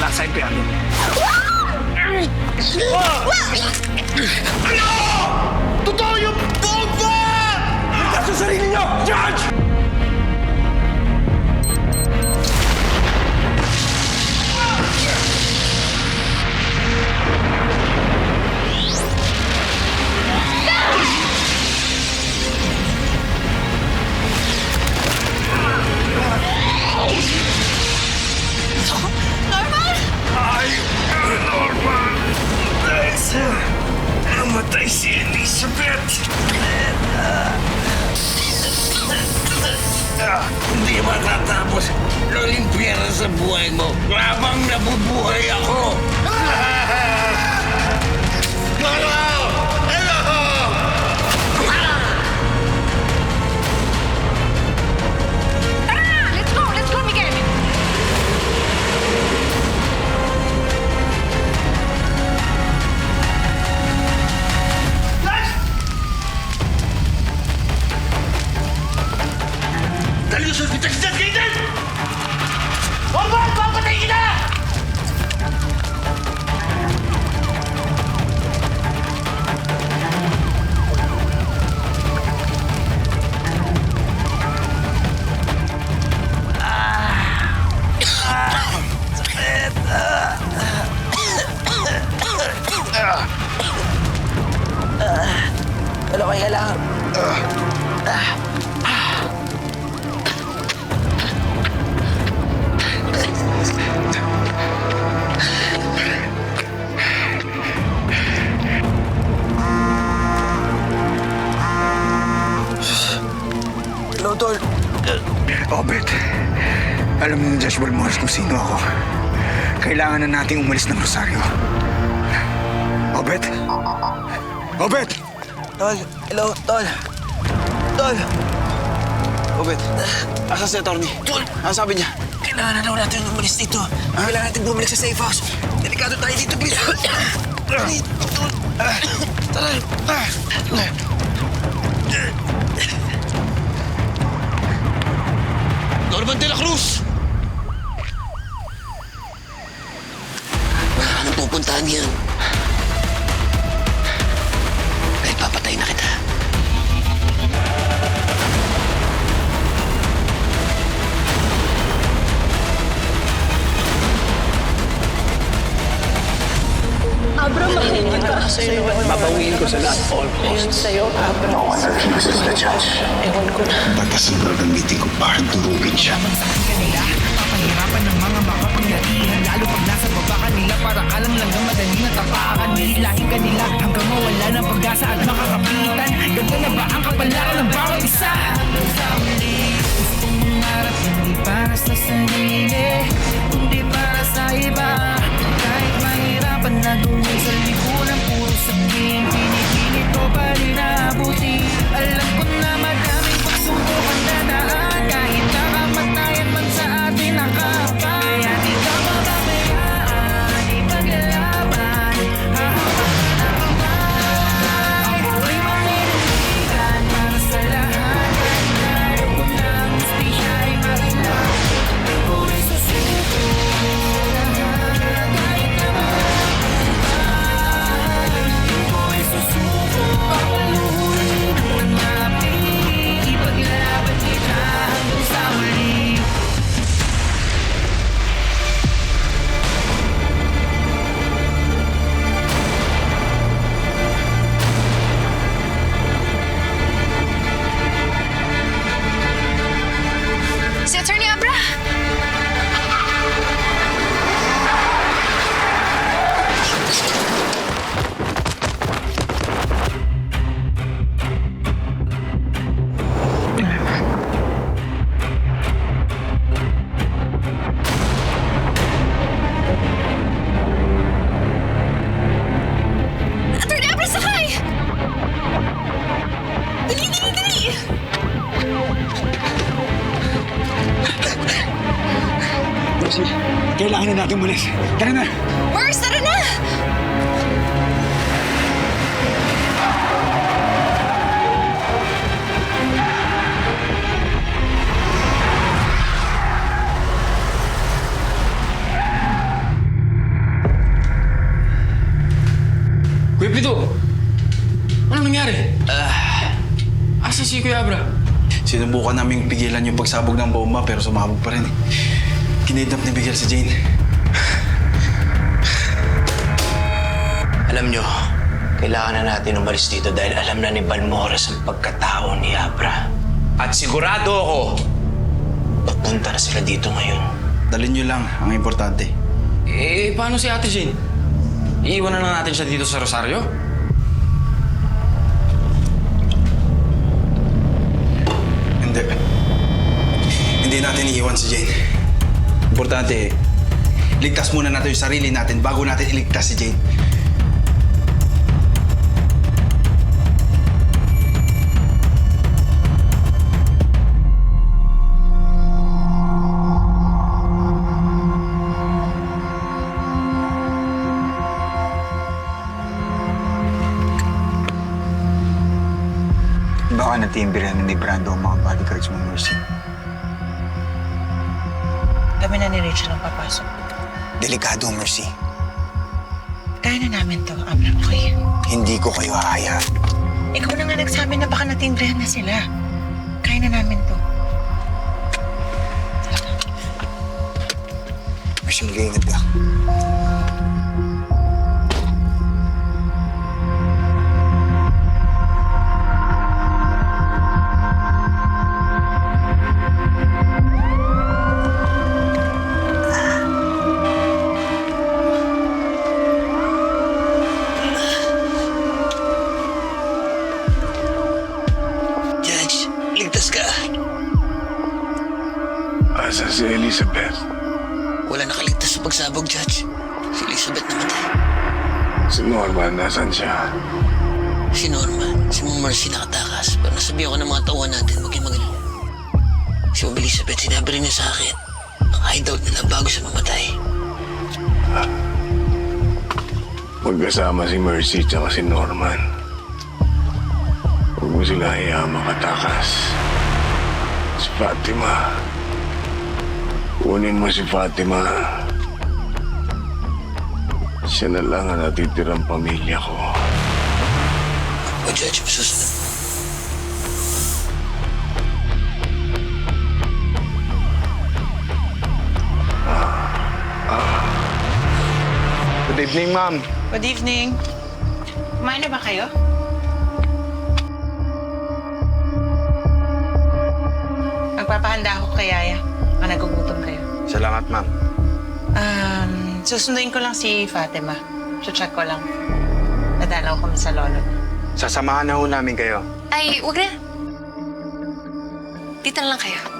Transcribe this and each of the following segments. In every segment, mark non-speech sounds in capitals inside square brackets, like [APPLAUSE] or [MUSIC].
lahat sa impyerno. Ano? Totoo yung bomba! Hanggang sa sarili niyo! Judge! Matatapos ng limpyera sa buhay mo habang nabubuhay ako! [LAUGHS] Hello! Ano kaya lang? Hello, Tol. Obet, alam mo ng Joshua Morris kung sino ako. Kailangan na nating umalis ng Rosario. Obet? Obet! Tol. Hello, Tol. Tol. Obet, asa si attorney? Tol! Ano sabi niya? Kailangan na daw natin umalis dito. Kailangan natin bumalik sa safe house. Delikado tayo dito, please. Dali, Tol. Tara. Norman de la Cruz! Nang pupuntahan yan. Papatay na kita. Abra, mahal kita. Babawiin ko sa lahat, all Ayun sa'yo, Abra. No one refuses the judge. Ewan ko na. Batas ang gagamitin ko para durugin siya. kanila Papahirapan ng mga makapangyarihan Lalo pag nasa baba kanila Para alam lang ang madali na tapakan Nilahin kanila hanggang at makakapitan Ganda na ba ang kapalaran ng bawat isa? Sa huli, gustong mangarap Hindi para sa sarili Hindi para sa iba Kahit mahirapan na gawin sa lipunan Kailangan na natin umalis. Tara na! Mars, tara na! Kuya Pito! Anong nangyari? Uh, Asa si Kuya Abra? Sinubukan naming pigilan yung pagsabog ng bomba pero sumabog pa rin. Kinidnap ni Bigel si Jane. Alam nyo, kailangan na natin umalis dito dahil alam na ni Balmores ang pagkatao ni Abra. At sigurado ako, papunta na sila dito ngayon. Dalhin nyo lang ang importante. Eh, paano si Ate Jane? Iiwan na lang natin siya dito sa Rosario? Hindi. Hindi natin iiwan si Jane. Importante, ligtas muna natin yung sarili natin bago natin iligtas si Jane. Baka natimbiran ni Brando ang mga bodyguards mo, Mercy. Kami na ni Rachel ang papasok. Delikado, Mercy. Kaya na namin to, Abram. Okay. Hindi ko kayo hahayaan. Ikaw na nga nagsabi na baka natimbrihan na sila. Kaya na namin to. Mercy, mag-iingat ka. Si Elizabeth? Wala nakaligtas sa pagsabog, Judge. Si Elizabeth namatay. Si Norman, nasan siya? Si Norman, si Mong Mercy nakatakas. Pero nasabihan ko ng mga tauhan natin, huwag kayong magaling. Si Mong Elizabeth, sinabi rin niya sa akin. Ang hideout nila bago siya mamatay. Magkasama si Mercy at si Norman. Huwag mo sila hayaan makatakas. Si Fatima. Kunin mo si Fatima. Siya na lang ang natitirang pamilya ko. O Judge, masusunod. Good evening, ma'am. Good evening. Kumain na ba kayo? Magpapahanda ako kay Yaya. Nagugutom kayo. Salamat, ma'am. Um, susunduin ko lang si Fatima. check ko lang. Nadalaw kami sa lolo. Sasamahan na ho namin kayo. Ay, wag na. Dito na lang kayo.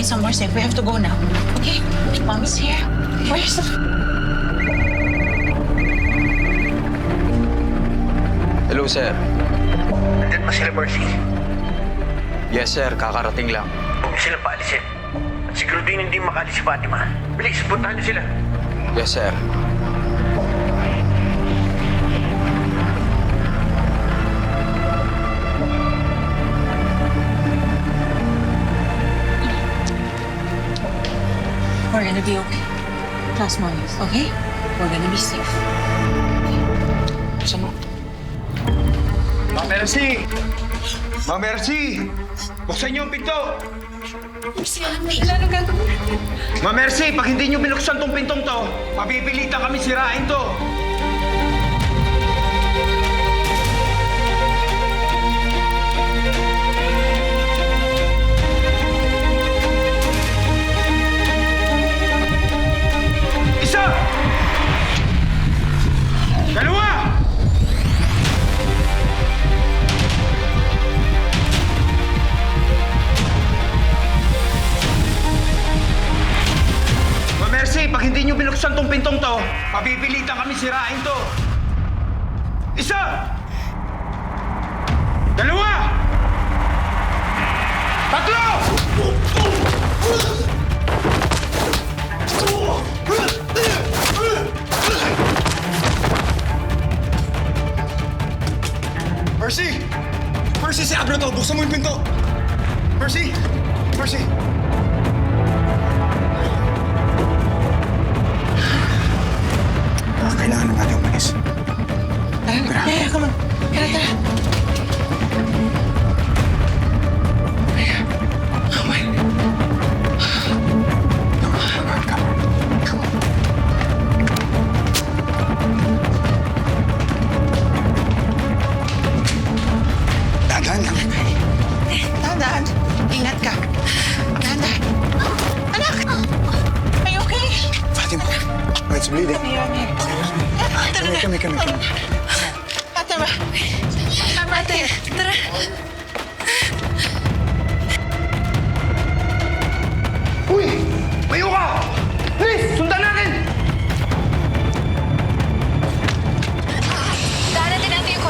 Going somewhere safe. We have to go now. Okay? Mommy's here. Where's the... Hello, sir. Nandyan ba sila, Mercy? Yes, sir. Kakarating lang. Huwag niyo sila paalisin. At siguro din hindi makalis si Fatima. Bilis, puntahan niyo sila. Yes, sir. We're gonna be okay. Trust mommy, okay? We're gonna be safe. Ma'am Mercy! Ma'am Mercy! Buksan niyo ang pinto! Ma'am Mercy, pag hindi niyo binuksan tong pintong to, mapipilitan kami sirain to.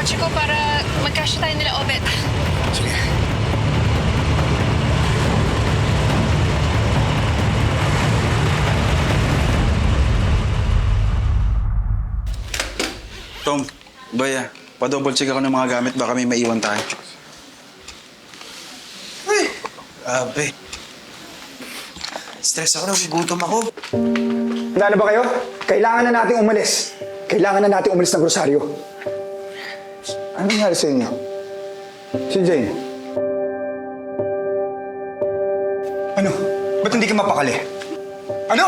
Kotse ko para magkasya tayo nila Obet. Sige. Tom, Baya, pa-double check ako ng mga gamit. Baka may maiwan tayo. Ay, grabe. Stress ako, nagugutom ako. Handa na ba kayo? Kailangan na nating umalis. Kailangan na nating umalis ng Rosario. Ano nangyari sa inyo? Si Jane? Ano? Ba't hindi ka mapakali? Ano?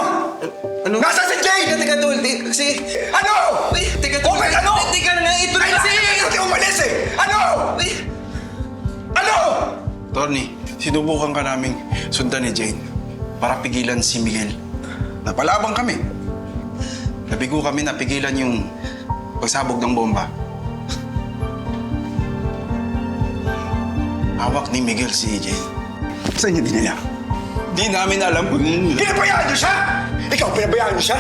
Ano? Nasaan si Jane? Teka, teka, tol. Di- Kasi... Ano? Ay, teka, tol. My, ano? Teka na nga, ito na kasi. Kailangan na nating umalis eh! Ano? Ay. Ano? Tony, sinubukan ka naming sundan ni Jane para pigilan si Miguel. Napalabang kami. Nabigo kami na pigilan yung pagsabog ng bomba. Hawak ni Miguel si Jane. Saan niyo dinala? Di namin alam kung... Pinabayaan niyo siya! Ikaw, pinabayaan niyo siya?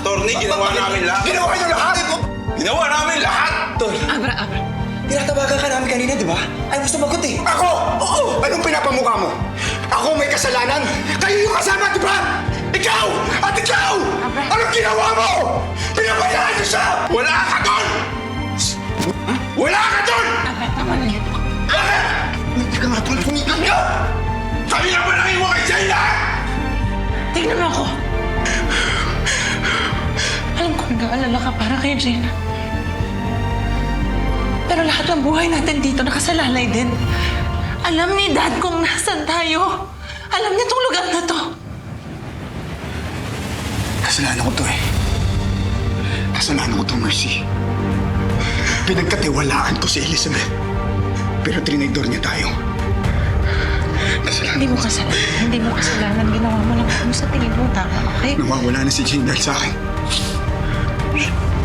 Tony, ginawa namin lahat. Ginawa niyo lahat! Ginawa namin lahat! Tol, Abra, abra. tinatawagan ka namin kanina, di ba? Ay, gusto magot eh. Ako? Oo! Anong pinapamukha mo? Ako may kasalanan? Kayo yung kasama, di ba? Ikaw! At ikaw! Anong ginawa mo? Pinabayaan niyo siya! Wala ka doon! Wala ka doon! Abra, tama na yun. Hindi ka nga doon tumigil niyo! Kami na ba nangin mo kay lahat? Tingnan mo ako. Alam ko nag-aalala ka para kay Jane. Pero lahat ng buhay natin dito nakasalalay din. Alam ni Dad kung nasan tayo. Alam niya tong lugar na to. Kasalanan ko to eh. Kasalanan ko to, Mercy. Pinagkatiwalaan ko si Elizabeth. Pero trinidor niya tayo. Kasalanan Hindi mo kasalanan. Hindi mo kasalanan. Ginawa mo lang kung sa tingin mo tama, okay? Nawawala na si Jane dahil sa akin. Hayop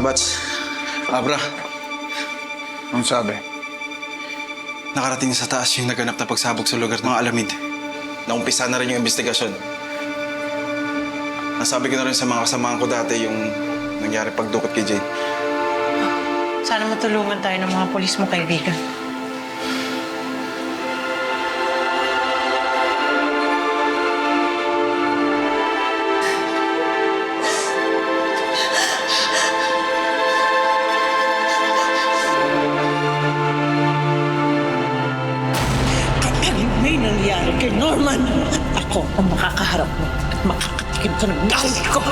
Bats. Abra, Anong sabi? nakarating sa taas yung naganap na pagsabog sa lugar ng Alamid. Naumpisa na rin yung investigasyon. Nasabi ko na rin sa mga kasamahan ko dati yung nangyari pagdukot kay Jane. Sana matulungan tayo ng mga polis mo, kaibigan. Makakatikim ka ng galit ko.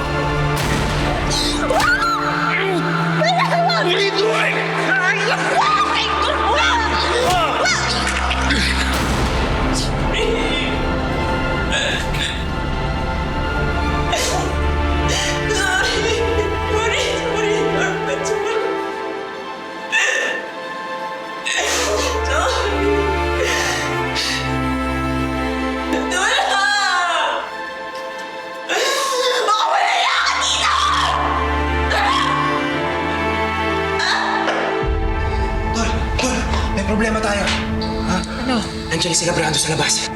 Nandiyan si Gabriando sa labas.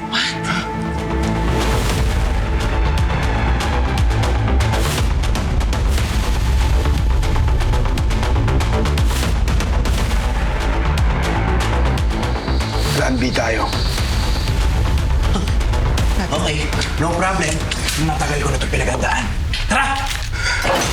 Plan B tayo. Okay, no problem. Matagal ko na ito pinagandaan. Tara! Ako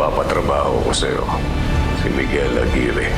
May papatrabaho ko sa'yo. Si Miguel Aguirre.